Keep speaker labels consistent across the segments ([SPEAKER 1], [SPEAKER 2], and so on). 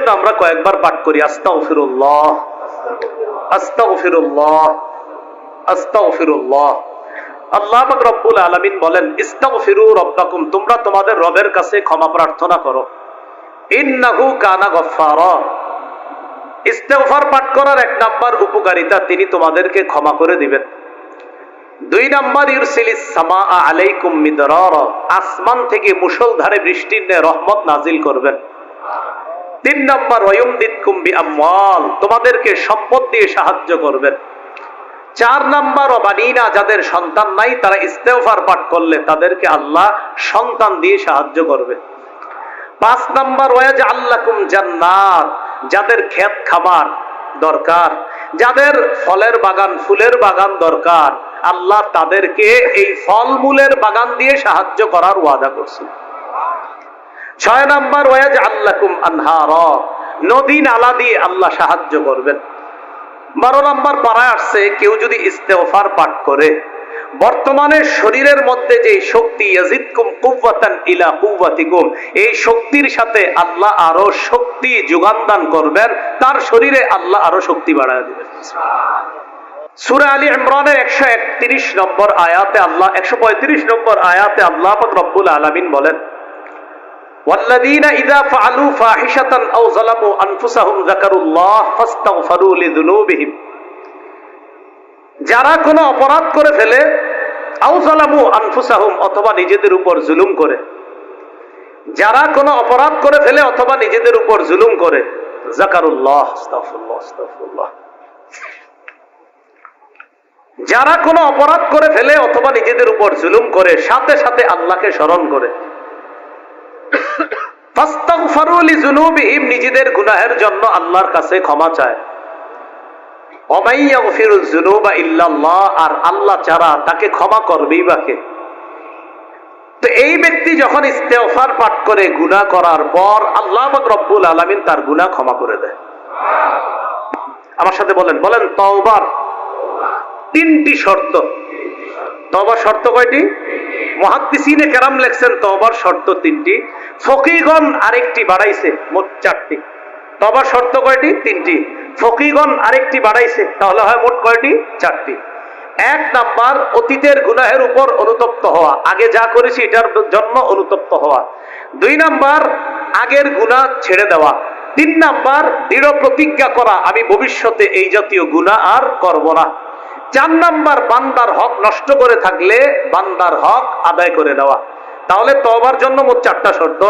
[SPEAKER 1] জন্য আমরা কয়েকবার পাঠ করি, আস্তাগফিরুল্লাহ আস্তাগফিরুল্লাহ আস্তাগফিরুল্লাহ। আল্লাহ পাক রব্বুল আলামিন বলেন রব্বাকুম, তোমরা তোমাদের রবের কাছে ক্ষমা প্রার্থনা করো। ইন্নাহু কানা গফফারা। ইস্তেগফার পাঠ করার এক নাম্বার উপকারিতা তিনি তোমাদেরকে ক্ষমা করে দিবেন। দুই নাম্বার ইউরসিলিস সামা আলাইকুম আসমান থেকে মুষলধারে বৃষ্টির রহমত নাজিল করবেন। তিন নাম্বার ওয়ুমদিদকুম বিআমওয়াল তোমাদেরকে সম্পদ দিয়ে সাহায্য করবেন। চার নাম্বার অবানিনা যাদের সন্তান নাই, তারা ইস্তেগফার পাঠ করলে তাদেরকে আল্লাহ সন্তান দিয়ে সাহায্য করবে। পাঁচ নাম্বার ওয়াজ আল্লাকুম জান্নাত যাদের ক্ষেত খামার দরকার, যাদের ফলের বাগান, ফুলের বাগান দরকার, আল্লাহ তাদেরকে এই ফলমূলের বাগান দিয়ে সাহায্য করার ওয়াদা করছে ছয় নম্বর ওয়াজ আল্লাকুম আনহার। নদী নালা দিয়ে আল্লাহ সাহায্য করবেন। বারো নাম্বার, পাড়ায় আসছে, কেউ যদি ইস্তেফার পাঠ করে। বর্তমানে শরীরের মধ্যে যে শক্তি ইলা এই শক্তির সাথে আল্লাহ আরও শক্তি যোগান দান করবেন, তার শরীরে আল্লাহ আরও শক্তি বাড়ায় দিবেন। সূরা আলী ইমরানের 131 নম্বর আয়াতে আল্লাহ 135 নম্বর আয়াতে আল্লাহ রব্বুল আলামিন বলেন والذين إذا فعلوا فاحشة أو ظلموا أنفسهم ذكروا الله فاستغفروا لذنوبهم যারা কোনো অপরাধ করে ফেলে আউজালামু আনফুসাহুম অথবা নিজেদের উপর জুলুম করে যারা কোনো অপরাধ করে ফেলে অথবা নিজেদের উপর জুলুম করে জাকারুল্লাহ আস্তাগফিরুল্লাহ আস্তাগফিরুল্লাহ যারা কোনো অপরাধ করে ফেলে অথবা নিজেদের উপর জুলুম করে সাথে সাথে আল্লাহকে স্মরণ করে ফাস্তাগফারু লিযুনুবিহিম নিজেদের গুনাহের জন্য আল্লাহর কাছে ক্ষমা চায়। আর আল্লাহ তাকে ক্ষমা করবেই বাকে তো এই ব্যক্তি যখন ইস্তেফার পাঠ করে গুনাহ করার পর আল্লাহ রব্বুল আলমিন তার গুনাহ ক্ষমা করে দেয়। আমার সাথে বলেন বলেন, তওবার তিনটি শর্ত। তবার শর্ত কয়টি? মহাদ্দিসিনে কেরাম লেখছেন তবার শর্ত তিনটি। ফকিগণ আরেকটি বাড়াইছে, মোট চারটি। তবার শর্ত কয়টি? তিনটি। ফকিগণ আরেকটি বাড়াইছে, তাহলে হয় মোট কয়টি? চারটি। এক নাম্বার, অতীতের গুনাহের উপর অনুতপ্ত হওয়া। আগে যা করেছি, এটার জন্য অনুতপ্ত হওয়া। দুই নাম্বার, আগের গুনাহ ছেড়ে দেওয়া। তিন নাম্বার, দৃঢ় প্রতিজ্ঞা করা। আমি ভবিষ্যতে এই জাতীয় গুনাহ আর করব না। চার নাম্বার বান্দার হক নষ্ট করে থাকলে বান্দার হক আদায় করে দেওয়া। তাহলে তবার জন্য মোট চারটা শর্ত।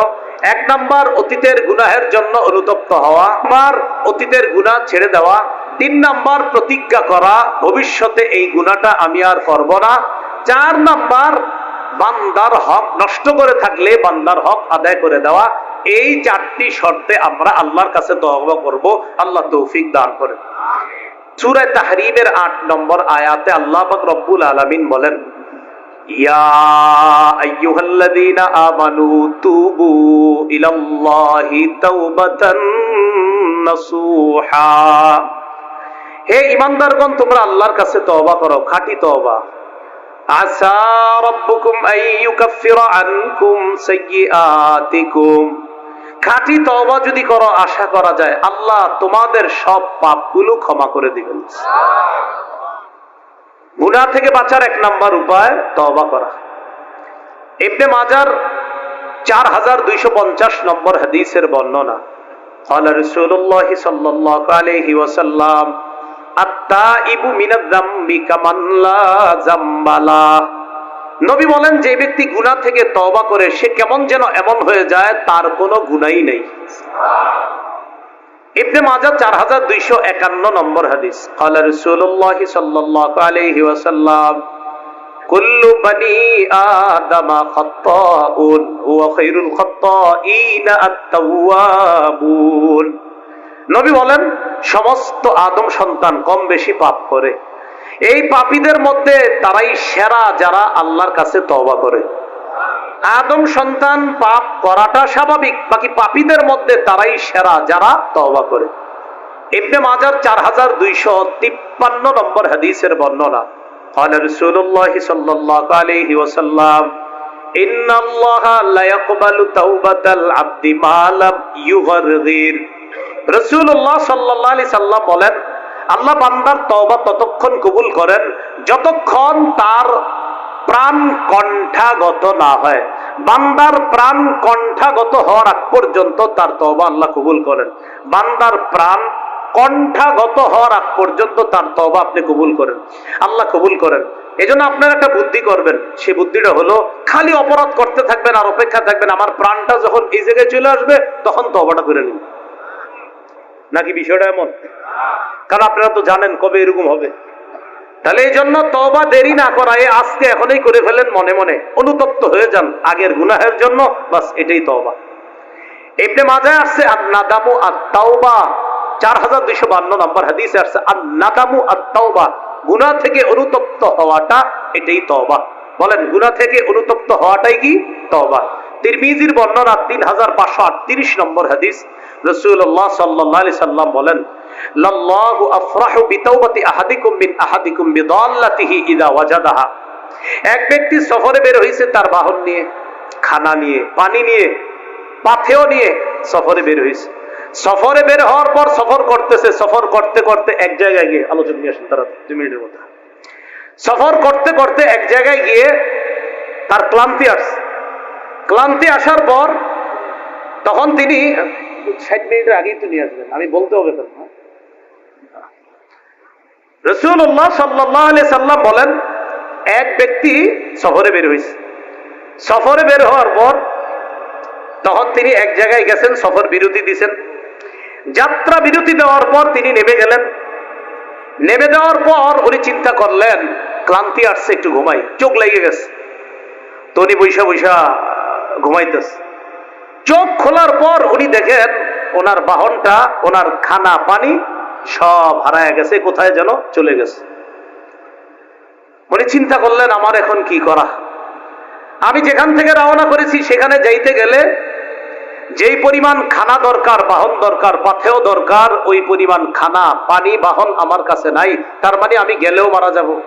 [SPEAKER 1] এক নাম্বার, অতীতের গুনাহের জন্য অনুতপ্ত হওয়া। আমার অতীতের গুনাহ ছেড়ে দেওয়া। তিন নাম্বার, প্রতিজ্ঞা করা। ভবিষ্যতে এই গুনাহটা আমি আর করব না। চার নাম্বার, বান্দার হক নষ্ট করে থাকলে বান্দার হক আদায় করে দেওয়া। এই চারটি শর্তে আমরা আল্লাহর কাছে তওবা করব। আল্লাহ তৌফিক দান করে সূরা তাহরিমের 8 নম্বর আয়াতে আল্লাহ রব্বুল আলামিন বলেন, ইয়া আমানু তুবু হে ঈমানদারগণ, তোমরা আল্লাহর কাছে তওবা করো, খাঁটি তওবা। আসা রাব্বুকুম আইয়ুকাফিরা আনকুম সাইয়্যাতিকুম খাঁটি তওবা যদি করো আশা করা যায় আল্লাহ তোমাদের সব পাপগুলো ক্ষমা করে দিবেন গুনাহ থেকে বাঁচার এক নাম্বার উপায় তওবা করা ইবনে মাজার চার হাজার দুইশো পঞ্চাশ নম্বর হাদিসের বর্ণনা قال رسول الله صلى الله عليه وسلم التائب من الذنب كمن لا ذنب له নবী বলেন যে ব্যক্তি গুণা থেকে তবা করে সে কেমন যেন এমন হয়ে যায় তার কোনো গুণাই নেই। ইবনে মাজা চার হাজার দুইশো একান্ন নম্বর হাদিস। সাল্লাহ আলহি ওয়াসাল্লাম কুল্লু বানি আদামা হুয়া আত-তাওয়াবুন। নবী বলেন সমস্ত আদম সন্তান কম বেশি পাপ করে। এই পাপীদের মধ্যে তারাই সেরা যারা আল্লাহর কাছে তওবা করে আদম সন্তান পাপ করাটা স্বাভাবিক বাকি পাপীদের মধ্যে তারাই সেরা যারা তওবা করে ইবনে মাজার চার হাজার দুইশো তিপ্পান্ন নম্বর হাদিসের বর্ণনা قال رسول الله صلى الله عليه وسلم إن الله لا يقبل توبة العبد ما لم يغرغر রসুল্লাহ সাল্লাহ আলি সাল্লাম বলেন আল্লাহ বান্দার তওবা ততক্ষণ কবুল করেন, যতক্ষণ তার প্রাণ কণ্ঠাগত না হয়। বান্দার প্রাণ কণ্ঠাগত হওয়ার আগ পর্যন্ত তার তওবা আল্লাহ কবুল করেন। বান্দার প্রাণ কণ্ঠাগত হওয়ার আগ পর্যন্ত তার তওবা আপনি কবুল করেন। আল্লাহ কবুল করেন। এই জন্য আপনার একটা বুদ্ধি করবেন। সেই বুদ্ধিটা হলো, খালি অপরাধ করতে থাকবেন আর অপেক্ষা থাকবেন, আমার প্রাণটা যখন এই জায়গায় চলে আসবে, তখন তওবাটা করে নিন। নাকি বিষয়টা এমন? কারণ আপনারা তো জানেন কবে এরকম হবে। তাহলে এই জন্য তবা দেরি না করা এ আজকে এখনই করে ফেলেন মনে মনে। অনুতপ্ত হয়ে যান আগের গুনাহের জন্য, বাস এটাই তবা এমনি মাজায় আসছে আর নাদামু আর তাওবা চার হাজার দুইশো বান্ন নম্বর হাদিসে আসছে আর নাদামু আর তাওবা গুনা থেকে অনুতপ্ত হওয়াটা এটাই তবা বলেন, গুনা থেকে অনুতপ্ত হওয়াটাই কি? তবা তিরমিজির বর্ণনা তিন হাজার পাঁচশো আটত্রিশ নম্বর হাদিস। রসুল্লাহ সাল্লাহ আলি সাল্লাম বলেন এক ব্যক্তি সফরে বের হইছে তার বাহন নিয়ে, খানা নিয়ে, পানি নিয়ে পাথেও নিয়ে সফরে বের হইছে। সফরে বের হওয়ার পর সফর করতেছে, সফর করতে করতে এক জায়গায় গিয়ে আলোচনা নিয়ে আসেন তারা দুই মিনিটের মধ্যে। সফর করতে করতে এক জায়গায় গিয়ে তার ক্লান্তি আসছে। ক্লান্তি আসার পর তখন তিনি ষাট মিনিটের আগেই তো নিয়ে আসবেন। আমি বলতে হবে রসুল্লাহ সাল্লাহ সাল্লাম বলেন, এক ব্যক্তি সফরে বের হয়েছে। সফরে বের হওয়ার পর তখন তিনি এক জায়গায় গেছেন, সফর বিরতি দিছেন যাত্রা বিরতি দেওয়ার পর তিনি নেমে গেলেন। নেমে দেওয়ার পর উনি চিন্তা করলেন, ক্লান্তি আসছে, একটু ঘুমাই। চোখ লেগে গেছে। তো উনি বৈশা বৈশা ঘুমাইতেছে। চোখ খোলার পর উনি দেখেন ওনার বাহনটা, ওনার খানা পানি সব হারায় গেছে, কোথায় যেন চলে গেছে। উনি চিন্তা করলেন, আমার এখন কি করা? আমি যেখান থেকে রওনা করেছি, সেখানে যাইতে গেলে যেই পরিমাণ খানা দরকার, বাহন দরকার পাথেও দরকার, ওই পরিমাণ খানা, পানি, বাহন আমার কাছে নাই। তার মানে আমি গেলেও মারা যাব।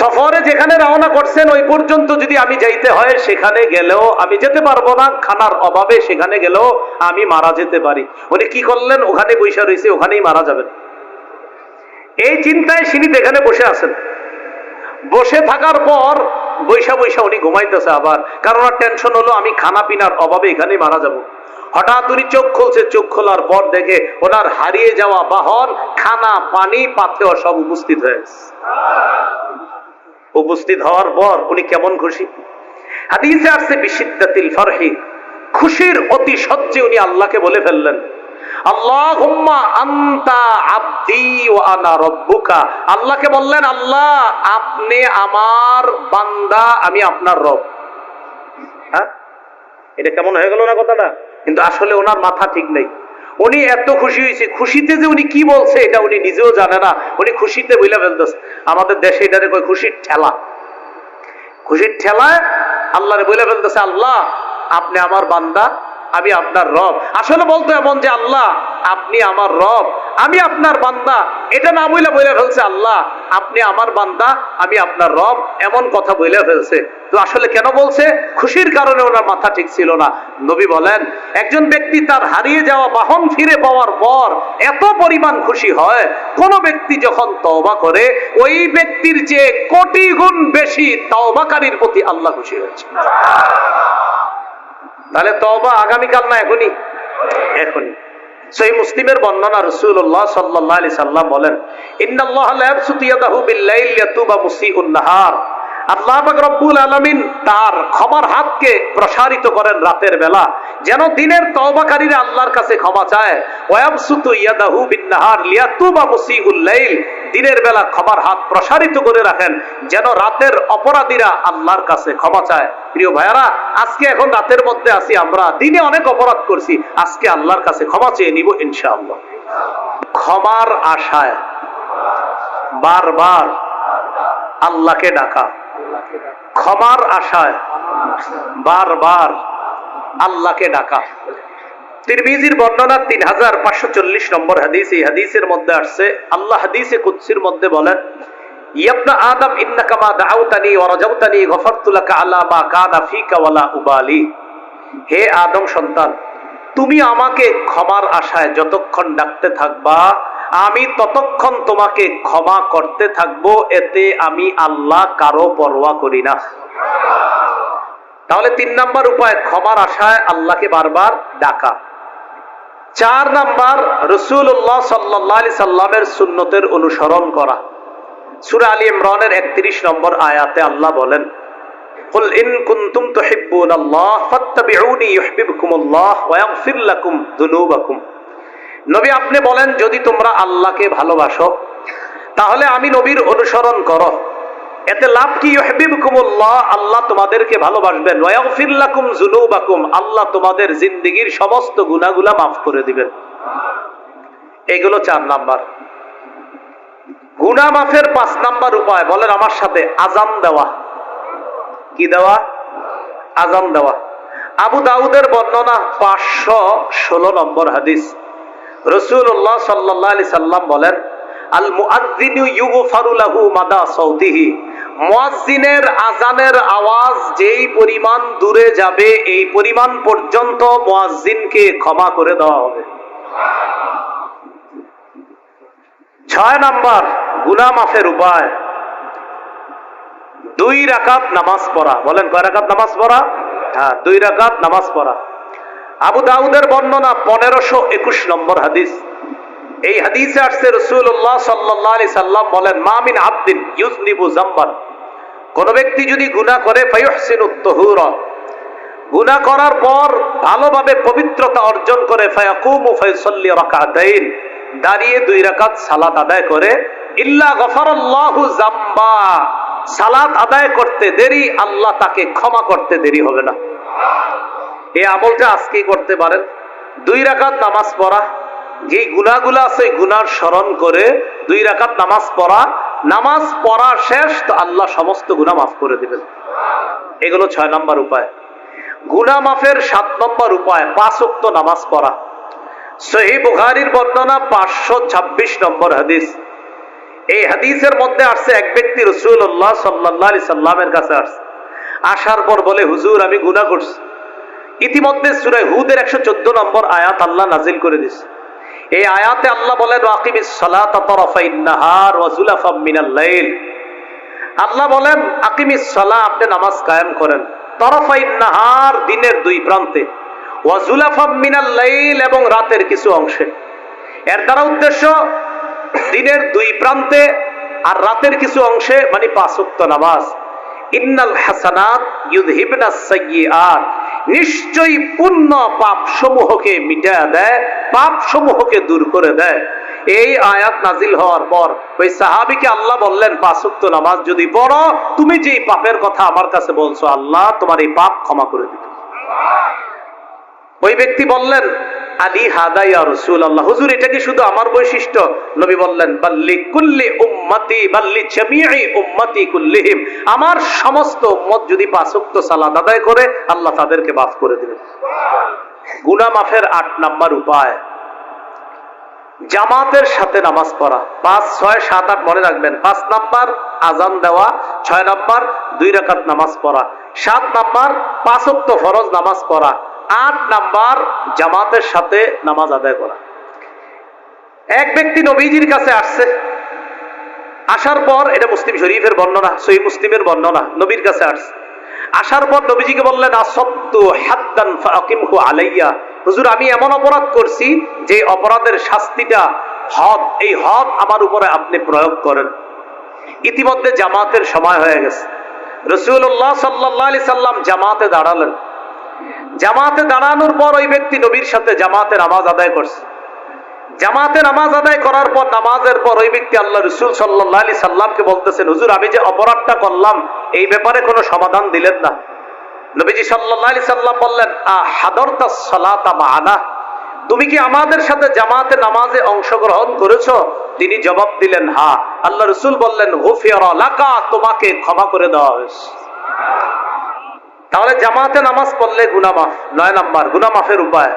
[SPEAKER 1] সফরে যেখানে রওনা করছেন, ওই পর্যন্ত যদি আমি যাইতে হয়, সেখানে গেলেও আমি যেতে পারব না। খানার অভাবে সেখানে গেলেও আমি মারা যেতে পারি। উনি কি করলেন? ওখানে বৈশা রয়েছে, ওখানেই মারা যাবেন। এই চিন্তায় সিনিত এখানে বসে আছেন। বসে থাকার পর বৈশা বৈশা উনি ঘুমাইতেছে আবার। কারণ ওনার টেনশন হলো, আমি খানা পিনার অভাবে এখানেই মারা যাব। হঠাৎ উনি চোখ খুলছে, চোখ খোলার পর দেখে ওনার হারিয়ে যাওয়া বাহন, খানা, পানি পাথেও সব উপস্থিত হয়েছে উপস্থিত হওয়ার পর উনি কেমন খুশি? হাদিসে আসছে, বিশিদ্দাতিল ফারহি। খুশির অতি সহ্যে উনি আল্লাহকে বলে ফেললেন। আল্লাহুম্মা আনতা আবদি আনা রব্বুকা। আল্লাহকে বললেন, আল্লাহ, আপনি আমার বান্দা, আমি আপনার রব। হ্যাঁ? এটা কেমন হয়ে গেল না কথাটা? কিন্তু আসলে ওনার মাথা ঠিক নেই। উনি এত খুশি হয়েছে। খুশিতে যে উনি কি বলছে, এটা উনি নিজেও জানে না। উনি খুশিতে বইলা ফেলতেছে। আমাদের দেশে কয় খুশির ঠেলা। খুশির ঠেলায় আল্লাহরে বলে ফেলতেছে, আল্লাহ, আপনি আমার বান্দা, আমি আপনার রব। আসলে বলতো এমন যে, আল্লাহ, আপনি আমার রব, আমি আপনার বান্দা। এটা না বইলে বলে ফেলছে, আল্লাহ, আপনি আমার বান্দা, আমি আপনার রব। এমন কথা বইলে ফেলছে। আসলে কেন বলছে? খুশির কারণে ওনার মাথা ঠিক ছিল না। নবী বলেন, একজন ব্যক্তি তার হারিয়ে যাওয়া বাহন ফিরে পাওয়ার পর এত পরিমাণ খুশি হয়, কোন ব্যক্তি যখন তওবা করে, ওই ব্যক্তির চেয়ে কোটি গুণ বেশি তওবাকারীর প্রতি আল্লাহ খুশি হয়েছে। তাহলে তওবা আগামীকাল না এখনই? এখনই। সেই মুসলিমের বর্ণনা রসুল্লাহ সাল্লাহ আলি সাল্লাম বলেন, ইন্নাল্লাহ লা ইয়াবসুতু ইয়াদাহু বিল-লাইল ইয়াতুবা মুসিউন নাহার। আল্লাহ রব্বুল আলামিন তার ক্ষমার হাতকে প্রসারিত করেন রাতের বেলা। যেন দিনের আল্লাহর কাছে ক্ষমা চায়। ইয়াদাহু বিন-নাহার দিনের বেলা ক্ষমার হাত প্রসারিত করে রাখেন, যেন রাতের অপরাধীরা আল্লাহর কাছে ক্ষমা চায়। প্রিয় ভাইয়ারা, আজকে এখন রাতের মধ্যে আছি আমরা। দিনে অনেক অপরাধ করছি। আজকে আল্লাহর কাছে ক্ষমা চেয়ে নিব ইনশাআল্লাহ। ক্ষমার আশায় বারবার আল্লাহকে ডাকা। ক্ষমার আশায় বারবার আল্লাহকে ডাকা। তিরমিজির বর্ণনা তিন হাজার পাঁচশো চল্লিশ নম্বর হাদিস। এই হাদিসের মধ্যে আসছে, আল্লাহ হাদিসে কুৎসির মধ্যে বলেন, ইয়াবনা আদম আলা কানা ওয়ালা উবালি। হে আদম সন্তান, তুমি আমাকে ক্ষমার আশায় যতক্ষণ ডাকতে থাকবা আমি ততক্ষণ তোমাকে ক্ষমা করতে থাকবো এতে আমি আল্লাহ কারো পরোয়া করি না তাহলে তিন নাম্বার উপায় ক্ষমার আশায় আল্লাহকে বারবার ডাকা চার নাম্বার রসুল্লাহ সাল্লি সাল্লামের সুন্নতের অনুসরণ করা সুরা আলী ইমরানের একত্রিশ নম্বর আয়াতে আল্লাহ বলেন قل إن كنتم تحبون الله فاتبعوني يحببكم الله ويغفر لكم ذنوبكم নবী, আপনি বলেন, যদি তোমরা আল্লাহকে ভালোবাসো, তাহলে আমি নবীর অনুসরণ করো। এতে লাভ কি? আল্লাহ তোমাদেরকে ভালোবাসবেন। ওয়াগফির আল্লাহ তোমাদের জিন্দেগীর সমস্ত গুনাহগুলা মাফ করে দিবেন। এগুলো চার নাম্বার। গুনা মাফের পাঁচ নাম্বার উপায়, বলেন আমার সাথে আজান দেওয়া। কি দেওয়া? আজান দেওয়া। আবু দাউদের বর্ণনা পাঁচশো ষোলো নম্বর হাদিস। রসুল্লাহ সাল্লাহ সাল্লাম বলেন আল ক্ষমা করে দেওয়া হবে। ছয় নাম্বার মাফের উপায়। দুই রাকাত নামাজ পড়া। বলেন, কয় রাকাত নামাজ পড়া? হ্যাঁ দুই রাকাত নামাজ পড়া। আবু দাউদের বর্ণনা পনেরোশো একুশ নম্বর হাদিস। এই হাদিসে আসছে রসুল্লাহ সাল্লাহ আলি সাল্লাম বলেন মামিন আব্দিন ইউজনিবু জাম্বান কোন ব্যক্তি যদি গুণা করে ফাইহসিন উত্তহুর গুণা করার পর ভালোভাবে পবিত্রতা অর্জন করে, ফায়াকুমু ফাইসল্লি দাঁড়িয়ে দুই রাকাত সালাত আদায় করে, ইল্লা গফারাল্লাহু জাম্বা সালাত আদায় করতে দেরি, আল্লাহ তাকে ক্ষমা করতে দেরি হবে না। এই আমলটা আজকেই করতে পারেন। দুই রাকাত নামাজ পড়া, যেই গুনাগুলা আছে গুনার স্মরণ করে দুই রাকাত নামাজ পড়া। নামাজ পড়া শেষ, তো আল্লাহ সমস্ত গুনাহ মাফ করে দিবেন। এগুলো ছয় নম্বর উপায়। গুনা মাফের সাত নম্বর উপায়, পাঁচ উক্ত নামাজ পড়া। সহি বুখারির বর্ণনা পাঁচশো ছাব্বিশ নম্বর হাদিস। এই হাদিসের মধ্যে আসছে, এক ব্যক্তি রসুল্লাহ সাল্লাহ সাল্লামের কাছে আসছে। আসার পর বলে, হুজুর, আমি গুনাহ করছি। ইতিমধ্যে সুরায় হুদের একশো চোদ্দ নম্বর আয়াত আল্লাহ নাজিল করে দিছে এই আয়াতে আল্লাহ বলেন আল্লাহ বলেন, আকিমিস সালাহ, আপনি নামাজ কায়েম করেন। নাহার দিনের দুই প্রান্তে। লাইল এবং রাতের কিছু অংশে। এর দ্বারা উদ্দেশ্য, দিনের দুই প্রান্তে আর রাতের কিছু অংশে মানে পাঁচক্ত নামাজ। ইন্নাল হাসানাত ইউদহিবনা সাইয়্যাত নিশ্চয়ই পুণ্য পাপ সমূহকে মিটা দেয় পাপ সমূহকে দূর করে দেয়। এই আয়াত নাজিল হওয়ার পর ওই সাহাবিকে আল্লাহ বললেন পাঁচক্ত নামাজ যদি পড়ো, তুমি যে পাপের কথা আমার কাছে বলছো, আল্লাহ তোমার এই পাপ ক্ষমা করে দিত ওই ব্যক্তি বললেন রসুল আল্লাহ হুজুর, এটা কি শুধু আমার বৈশিষ্ট্য? নবী বললেন, বাল্লি কুল্লি উম্মতি, বাল্লি জামিই উম্মতি কুল্লিহিম। আমার সমস্ত উম্মত যদি পাঁচক্ত সালাত আদায় করে, আল্লাহ তাদেরকে মাফ করে দিবেন গুনা মাফের আট নাম্বার উপায়। জামাতের সাথে নামাজ পড়া। পাঁচ, ছয়, সাত, আট, মনে রাখবেন। পাঁচ নাম্বার, আজান দেওয়া। ছয় নাম্বার, দুই রাকাত নামাজ পড়া। সাত নাম্বার পাঁচক্ত ফরজ নামাজ পড়া। আট নাম্বার জামাতের সাথে নামাজ আদায় করা। এক ব্যক্তি নবীজির কাছে আসছে। আসার পর, এটা মুসলিম শরীফের বর্ণনা, সহি মুসলিমের বর্ণনা, নবীর কাছে আসছে। আসার পর নবীজিকে বললেন আলাইয়া। হুজুর, আমি এমন অপরাধ করছি যে অপরাধের শাস্তিটা হদ এই হদ আমার উপরে আপনি প্রয়োগ করেন। ইতিমধ্যে জামাতের সময় হয়ে গেছে। রসুল্লাহ সাল্লাহ সাল্লাম জামাতে দাঁড়ালেন। জামাতে দাঁড়ানোর পর ওই ব্যক্তি নবীর সাথে জামাতে নামাজ আদায় করছে। জামাতে নামাজ আদায় করার পর, নামাজের পর ওই ব্যক্তি আল্লাহ রসুল সাল্লাহ আলি সাল্লামকে বলতেছেন, হুজুর, আমি যে অপরাধটা করলাম, এই ব্যাপারে কোনো সমাধান দিলেন না। নবীজি সাল্লাহ আলি সাল্লাম বললেন হাদরতা সালাতা মানা। তুমি কি আমাদের সাথে জামাতে নামাজে অংশগ্রহণ করেছ? তিনি জবাব দিলেন হা আল্লাহ রসুল বললেন, হুফিয়ার তোমাকে ক্ষমা করে দেওয়া হয়েছে। তাহলে জামাতে নামাজ পড়লে গুনামাফ নয় নাম্বার গুনামাফের উপায়।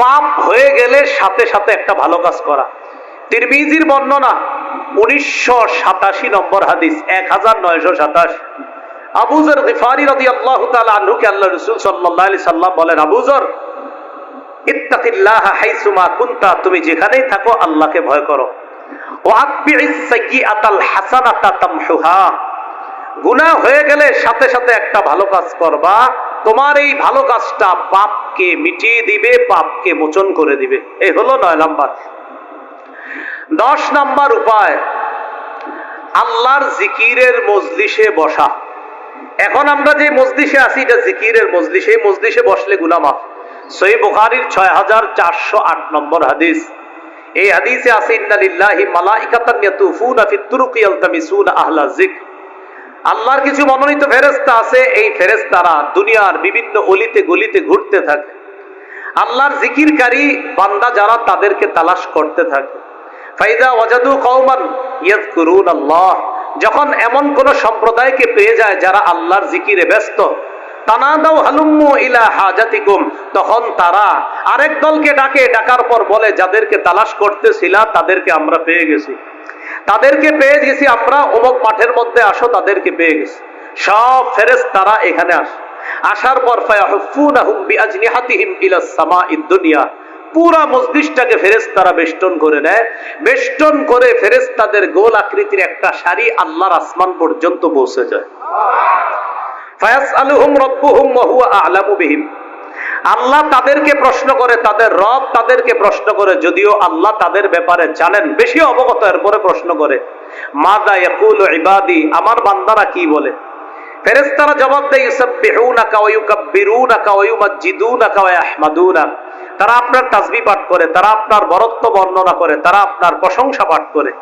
[SPEAKER 1] পাপ হয়ে গেলে সাথে সাথে একটা ভালো কাজ করা। তিরমিজির বর্ণনা, উনিশশো সাতাশি নম্বর হাদিস, এক হাজার নয়শো সাতাশ। আবুজর গিফারি রদি আল্লাহ আনহুকে আল্লাহ রসুল সাল্লাহ আলি সাল্লাম বলেন আবুজর ইত্তাকিল্লাহ হাইসুমা কুন্তা, তুমি যেখানেই থাকো আল্লাহকে ভয় করো। ও আতবিইস সাইয়্যাতাল হাসানাতা তামহুহা। গুনাহ হয়ে গেলে সাথে সাথে একটা ভালো কাজ করবা। তোমার এই ভালো কাজটা পাপকে মিটিয়ে দিবে, পাপকে মোচন করে দিবে। এই হলো নয় নাম্বার। দশ নাম্বার উপায়, আল্লাহর জিকিরের মজলিসে বসা। এখন আমরা যে মজলিসে আছি, এটা জিকিরের মজলিস। মজলিসে বসলে গুনা মাফ। সই বুখারির ছয় হাজার চারশো আট নম্বর হাদিস। এই হাদিসে আছে, ইন্নালিল্লাহি মালাইকাতান ইয়াতুফুনা ফিত তুরুকি ইয়ালতামিসুনা আহলা যিকর। আল্লাহর কিছু মনোনীত ফেরেস্তা আছে, এই ফেরেস্তারা দুনিয়ার বিভিন্ন অলিতে গলিতে ঘুরতে থাকে। আল্লাহর জিকিরকারী বান্দা যারা তাদেরকে তালাশ করতে থাকে। ফাইদা ওয়াজাদু কওমান ইয়াযকুরুন আল্লাহ। যখন এমন কোন সম্প্রদায়কে পেয়ে যায় যারা আল্লাহর জিকিরে ব্যস্ত তানাদাও হালুম্মু ইলা হাজাতিকুম। তখন তারা আরেক দলকে ডাকে, ডাকার পর বলে, যাদেরকে তালাশ করতেছিলা, তাদেরকে আমরা পেয়ে গেছি। তাদেরকে পেয়ে গেছি আমরা, অমুক মাঠের মধ্যে আসো, তাদেরকে পেয়ে গেছি। সব ফেরেস তারা এখানে আসে, আসার পর দুনিয়া। পুরা মসজিদটাকে ফেরেস্তারা বেষ্টন করে নেয়। বেষ্টন করে ফেরেস্তাদের গোল আকৃতির একটা সারি আল্লাহর আসমান পর্যন্ত পৌঁছে যায়। ফায়াসআলুহুম রাব্বুহুম ওয়া হুয়া আ'লামু বিহিম। আল্লাহ তাদেরকে প্রশ্ন করে, তাদের রব তাদেরকে প্রশ্ন করে, যদিও আল্লাহ তাদের ব্যাপারে জানেন, বেশি অবগত এরপরে প্রশ্ন করে। মাদা ইয়াকুলু ইবাদি, আমার বান্দারা কি বলে? ফেরেশতারা জবাব দেয় তারা আপনার তাসবিহ পাঠ করে, তারা আপনার বরত্ব বর্ণনা করে, তারা আপনার প্রশংসা পাঠ করে।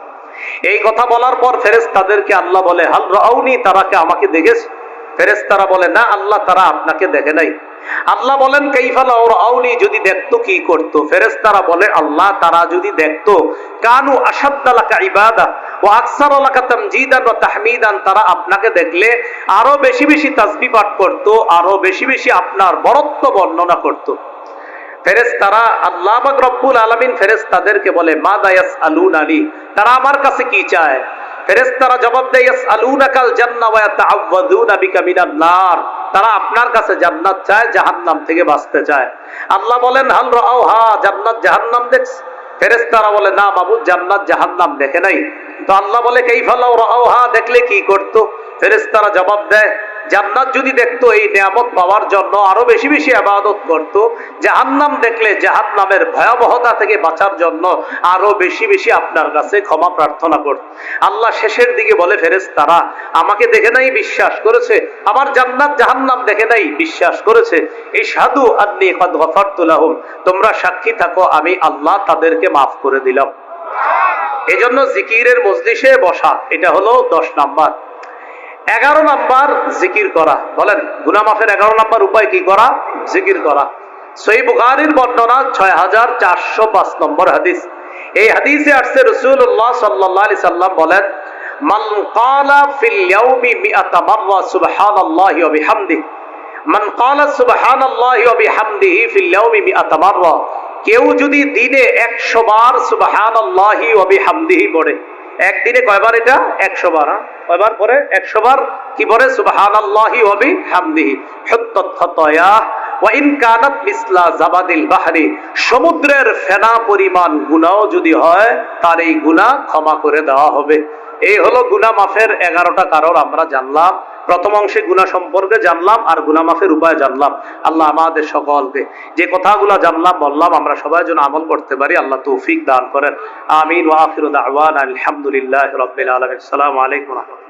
[SPEAKER 1] এই কথা বলার পর ফেরেশতাদেরকে আল্লাহ বলে, হাল রাউনি তারা কে আমাকে দেখেছে? ফেরেশতারা বলে, না, আল্লাহ তারা আপনাকে দেখে নাই। আল্লাহ বলেন কাইফালা ওর আউনি যদি দেখতো কি করতো? ফেরেশতারা বলে, আল্লাহ, তারা যদি দেখতো, কানু আসাদ্দালাকা ইবাদা ও আকসারালাকা তামজিদান ওয়া তাহমিদান, তারা আপনাকে দেখলে আরও বেশি বেশি তাসবিহ পাঠ করতো, আরও বেশি বেশি আপনার বরত্ব বর্ণনা করতো। ফেরেশতারা আল্লাহ রব্বুল আলামিন ফেরেশতাদেরকে বলে মা দায়াস আলুন আলী তারা আমার কাছে কি চায়? ফেরেশতারা জবাব দেয় তারা আপনার কাছে জান্নাত চায়, জাহান্নাম থেকে বাঁচতে চায়। আল্লাহ বলেন, হাল রাও হা, জান্নাত জাহান্নাম দেখছ ফেরেশতারা বলে, না বাবু, জান্নাত জাহান্নাম দেখে নাই। তো আল্লাহ বলে কেই ফাল রাও হা, দেখলে কি করতো? ফেরেস্তারা জবাব দেয় জান্নাত যদি দেখতো, এই নিয়ামত পাওয়ার জন্য আরও বেশি বেশি আবাদত করত। জাহান্নাম দেখলে জাহান্নামের ভয়াবহতা থেকে বাঁচার জন্য আরও বেশি বেশি আপনার কাছে ক্ষমা প্রার্থনা করত। আল্লাহ শেষের দিকে বলে ফেরেস তারা আমাকে দেখে নাই বিশ্বাস করেছে? আমার জান্নাত জাহান্নাম দেখে নাই বিশ্বাস করেছে? এই সাধু আদনি কদ তোমরা সাক্ষী থাকো, আমি আল্লাহ তাদেরকে মাফ করে দিলাম। এজন্য জিকিরের মজলিসে বসা, এটা হলো দশ নাম্বার। এগারো নাম্বার জিকির করা। বলেন গুনা মাফের এগারো নাম্বার উপায় কি করা? জিকির করা। সই বুখারির বর্ণনা ছয় হাজার চারশো পাঁচ নম্বর হাদিস। এই হাদিসে আসছে রসুল্লাহ সাল্লাহ আলি সাল্লাম বলেন, মান কালা ফিল ইয়াউমি মিআতা মাররা, সুবহানাল্লাহি ওয়া বিহামদিহি। মান কালা সুবহানাল্লাহি ওয়া বিহামদিহি ফিল ইয়াউমি মিআতা মাররা। কেউ যদি দিনে 100 বার সুবহানাল্লাহি ওয়া বিহামদিহি পড়ে একদিনে কয়বার এটা? 100 বার হ্যাঁ? কয়বার পরে? 100 বার কি পরে? সুবাহান আল্লাহি হামদিহি ওয়াইন কানাত মিসলা জাবাদিল বাহারি। সমুদ্রের ফেনা পরিমাণ গুণাও যদি হয়, তার এই গুণা ক্ষমা করে দেওয়া হবে। এই হলো গুনা মাফের এগারোটা কারণ, আমরা জানলাম। প্রথম অংশে গুনা সম্পর্কে জানলাম আর গুনা মাফের উপায় জানলাম। আল্লাহ আমাদের সকলকে যে কথাগুলো জানলাম, বললাম, আমরা সবাই যেন আমল করতে পারি, আল্লাহ তৌফিক দান করেন। আমিন। ওয়াফির আলহামদুলিল্লাহ রবিলাম আলাইকুম রাহমাতুল্লাহ।